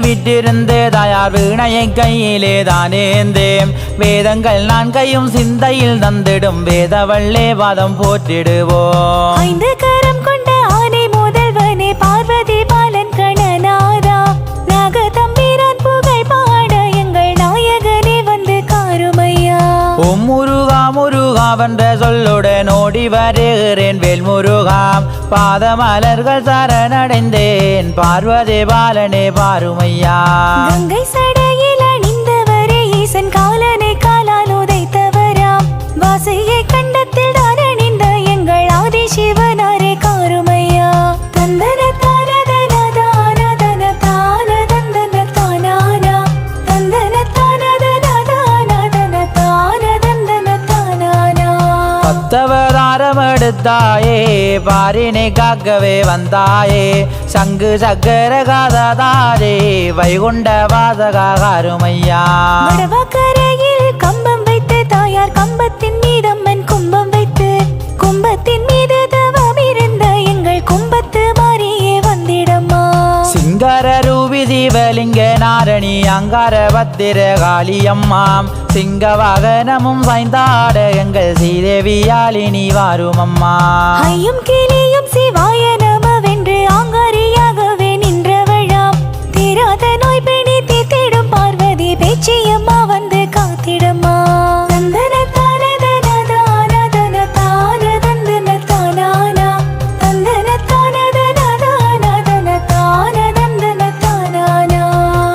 வீற்றிருந்து தாயார் வீணையை கையிலே தானேந்தேம் வேதங்கள் நான் கையும் சிந்தையில் தந்திடும் வேதவள்ளே வாதம் போற்றிடுவோம். கரம் கொண்ட ஆனை முதல்வனே பார்வதி பாலன் கணநாதா. நாக தம்பிரான் புகழ் பாட எங்கள் நாயகனே வந்து காருமையா. ஓம் முருகா முருகா ஓடி வருகிறேன் வேல்முருகாம். பாதமலர்கள் சரணடைந்தேன். பார்வதி பாலனே பாருமையா. பாரினை காக்கவே வந்தாயே. சங்கு சக்கர காததாரே வைகுண்ட வாசகா அருமையா. வடவாக்கரையில் கம்பம் வைத்து தாயார் கம்பத்தின் மீதம்மன் கும்பம் வைத்து கும்பத்தின் மீது தவம் இருந்த எங்கள் கும்பத்து மாறியே வந்திடம்மா. சிங்கர ரூபி சிவலிங்க நாரணி அங்கார பத்திர காளியம்மாம். சிங்க வாகனமும் சாய்ந்தாட எங்கள் ஸ்ரீதேவியாலினி வாருமம்மா. ஐயும் கிளியும் சிவாய நமவென்று ஆங்காரியாகவே நின்றவழாம். தீராத நோய் பிணி தீத்திடும் பார்வதி பேச்சியம்மா வந்து காத்திடம்மா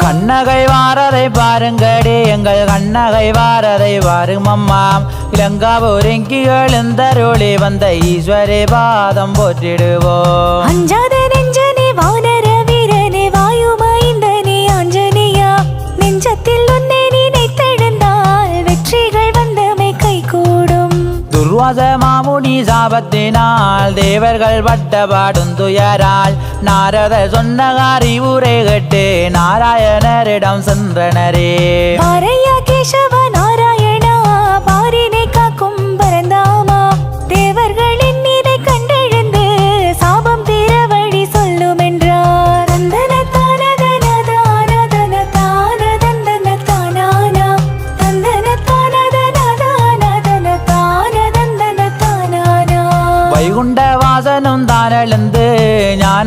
கண்ணகை வாரதை பாருங்கடி எங்கள் கண்ணகை வாரதை வாருமம்மாம். இளங்காவூரெங்கி எழுந்தருளி வந்த ஈஸ்வரி பாதம் போற்றிடுவோம். அஞ்சாத நெஞ்சனே வானர வீரனே வாயுமைந்தனே ஆஞ்சநேயா. நெஞ்சத்தில் உன்னை நினைத்தெழுந்தால் வெற்றிகள் வந்தமை கைகூடும். துர்வாச மாமுனி சாபத்தினால் தேவர்கள் பட்டபாடும் துயரால். நாரத சொன்ன அறிவுரை கேட்டு நாராயணரிடம் சென்றனரே.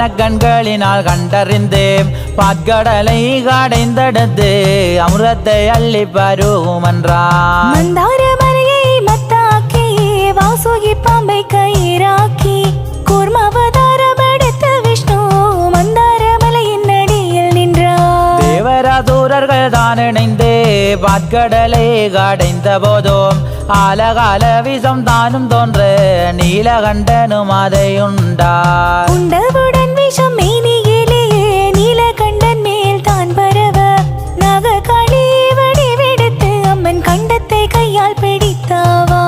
ஞான கண்களினால் கண்டறிந்து பாற்கடலை கடைந்தெடுத்து அமிர்தத்தை அள்ளி மந்தார மலையை மத்தாக்கி வாசுகி பாம்பை கயிறாக்கி கூர்மாவதாரம் எடுத்து விஷ்ணு மந்தார மலையின் அடியில் நின்றார் தேவராதூரர்கள் தான் இணைந்து பாற்கடலை கடைந்த போதும் ஆலகால விஷம் தானும் தோன்ற நீலகண்டனும் அதை உண்டார் உண்டவுடன் விஷம் நீலகண்டன் மேல் தான் பரவ. நாககாளி வடிவெடுத்து அம்மன் கண்டத்தை கையால் பிடித்தாவா.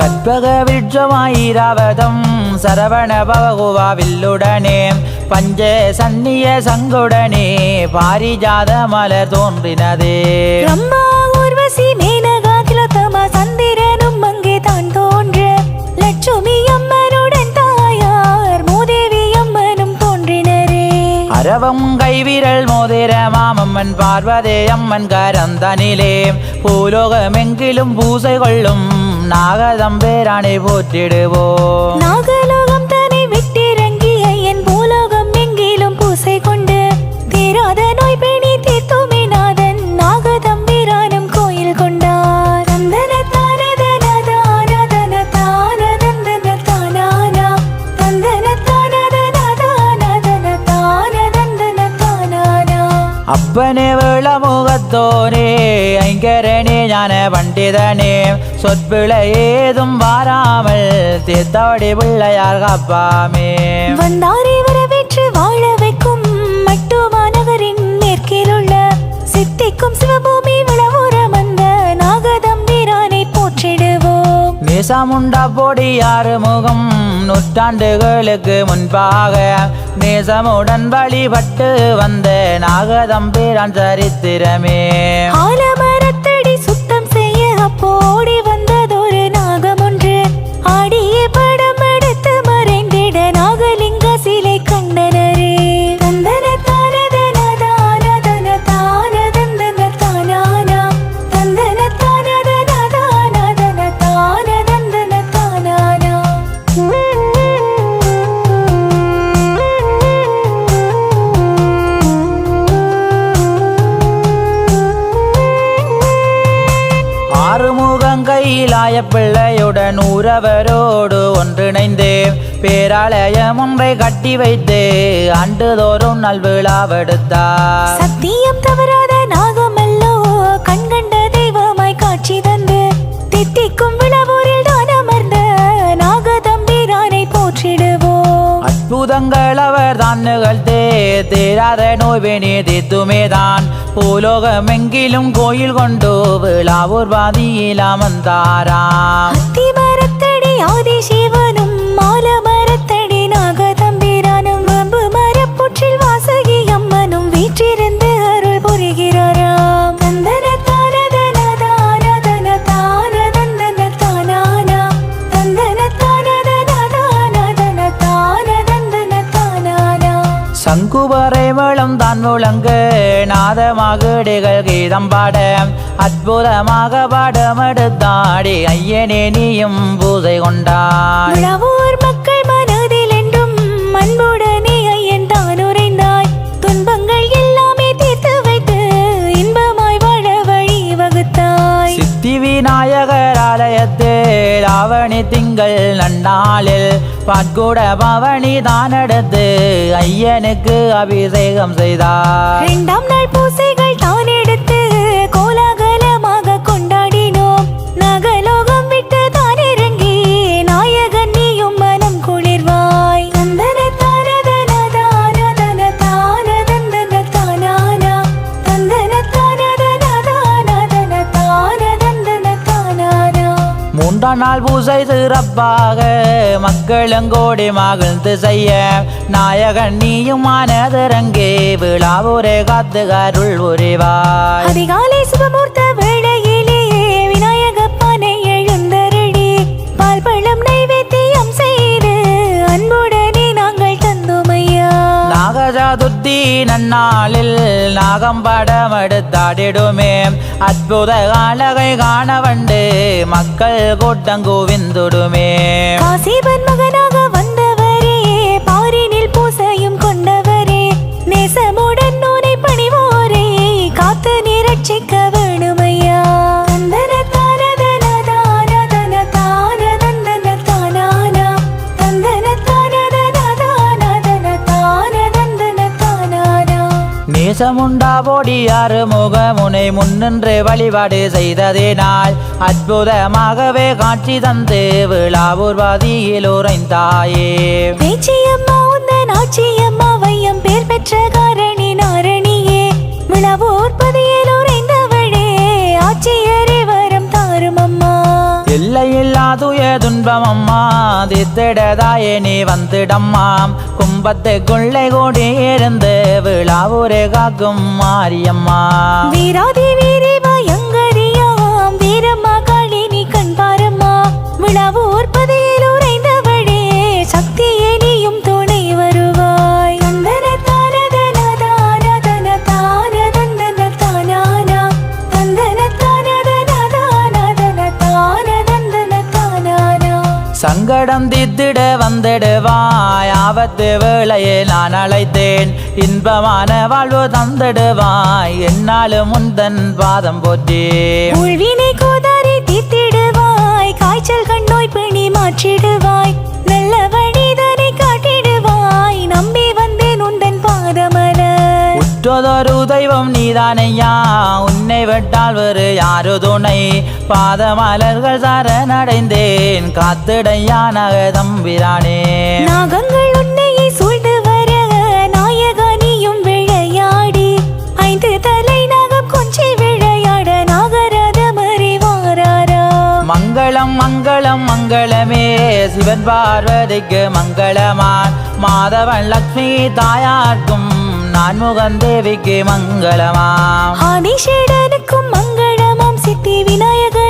கற்பக விட்சமாயிராவதம் சரவண பவகுவா வில்லுடனே பஞ்ச சன்னிய சங்குடனே பாரிஜாத மலர் தோன்றினதே. பிரம்மா ஊர்வசி மேனகா திலோத்தமா சந்திரனும் அங்கே தான் தோன்ற. லட்சுமி அம்மனுடன் தாயார் மூதேவி அம்மனும் தோன்றினரே. அரவம் கைவிரல் மோதிர மாமம்மன் பார்வதே அம்மன் கரந்தனிலே. பூலோகமெங்கிலும் பூசை கொள்ளும் நாகதம்பேரானை போற்றிடுவோம். நாகலோகம் ஞான பண்டிதனே சொற்பிழை ஏதும் வாராமல் தீர்த்தவடி பிள்ளையார் காப்பாமே. வந்தாரை வரவேற்று வாழ வைக்கும் மட்டுமா நகரின் மேற்கில் உள்ள சித்திக்கும் சிவபூமி விளவுரம் அந்த நாகதம்பிரானை போற்றிடுவோம். நேசமுண்டா பொடியாறு முகம் நூற்றாண்டுகளுக்கு முன்பாக நேசமுடன் வழிபட்டு வந்த நாகதம்பிரான் சரித்திரமே. i'm ஆறுமுகம் பிள்ளையுடன் உறவரோடு ஒன்றிணைந்து பேராலயம் ஒன்றை கட்டி வைத்து ஆண்டுதோறும் நல்விழாவெடுத்தார் சத்தியம் தவறாத நாகமல்லோ கண்கண்ட தெய்வமாய் காட்சி தந்து தித்திக்கும் விழாவோ அற்புதங்கள் அவர் தான் நிகழ்த்தே. தீராத நோய்வினி தீத்துமே தான் பூலோகமெங்கிலும் கோயில் கொண்டு விழாவூர் வாதியில் அமர்ந்தாராம். அத்திமரத்தடி ஆதி சிவனும் மாலமரத்தடி நாகதம்பிரானும் வம்பு மரப்புற்றில் வாசகி அம்மனும் வீற்றிருந்து நாதமாகடிகள் கீதம் பாட அற்புதமாக பாடம் எடுத்தாடி ஐயனே நீயும் பூஜை கொண்டாய். மக்கள் மனதில் என்றும் அன்புடனே ஐயன் தான் உறைந்தாய். துன்பங்கள் எல்லாமே தீர்த்து வைத்து இன்பமாய் வாழ வழி வகுத்தாய். சித்தி விநாயகர் ஆலயத்தில் அவனி திங்கள் நன்னாளில். பாட்கூட பவனி தான் எடுத்து ஐயனுக்கு அபிஷேகம் செய்தார். இரண்டாம் நாள் பூசைகள் தான் எடுத்து கோலாக நாள் பூசை சிறப்பாக மக்களுங்கோடி மகிழ்ந்து செய்ய. நாயகன் நீயும் மனதிறங்கே விழாவூரே காத்து அருள் உரிவாய் அதிகாலை சுபமூர்த்த வேளையிலே விநாயகப்பானை எழுந்தருளி பால் பழம் நைவேத்தியம் செய்து அன்புடனே நாங்கள் தந்தோமையா நாகசதுர்த்தி நன்னாளில் நாகம் படம் எடுத்தாடிடுமே அற்புத காலகை காண வண்டு மக்கள் கூட்டம் நேசமுண்டா போடியாறு முகமுனை முன்னின்று வழிபாடு செய்ததினால் அற்புதமாகவே காட்சி தந்து விழாவூர்வாதியில் உறைந்தாயே. பேச்சியம்மா உந்தன் ஆச்சியம்மா வையம் பேர் பெற்ற காரணி நாரணியே. விழாவோர் பதியில் உறைந்தவளே ஆட்சியரே வரம் தாரும் அம்மா எல்லையில்லாதுய துன்பமம்மா. தித்திடதாயே நீ வந்துடம்மாம். கும்பத்து குள்ளை கூடி இருந்து விழாவூரே காக்கும் மாரியம்மா. வீராதேவி சந்தித்திட வந்திடுவாய். ஆபத்து வேளையை நான் அழைத்தேன். இன்பமான வாழ்வு தந்திடுவாய். என்னாலும் முந்தன் பாதம் போற்றி. உள்வினை கோதாரி தீர்த்திடுவாய். காய்ச்சல் கண் நோய் பிணி மாற்றிடுவாய். நல்ல வழி உற்றதொரு தெய்வம் நீதானையா? உன்னை விட்டால் வேறு யாரு துணை? பாதமலர்கள் சரணடைந்தேன் காத்திடையா நகதம்பிரானே நாகங்கள் உன்னையை சூழ்ந்து வர நாயகா நீயும் விளையாடி ஐந்து தலை நாகம் கொஞ்சி விளையாட நாகரதம் அறிவாராரா? மங்களம் மங்களம் மங்களமே சிவன் பார்வதிக்கு மங்களமான். மாதவன் லக்ஷ்மி தாயார்க்கும் நான்முகன் தேவிக்கு மங்களமாம். ஆனீஷேடனுக்கும் மங்களமாம். சித்தி விநாயகர்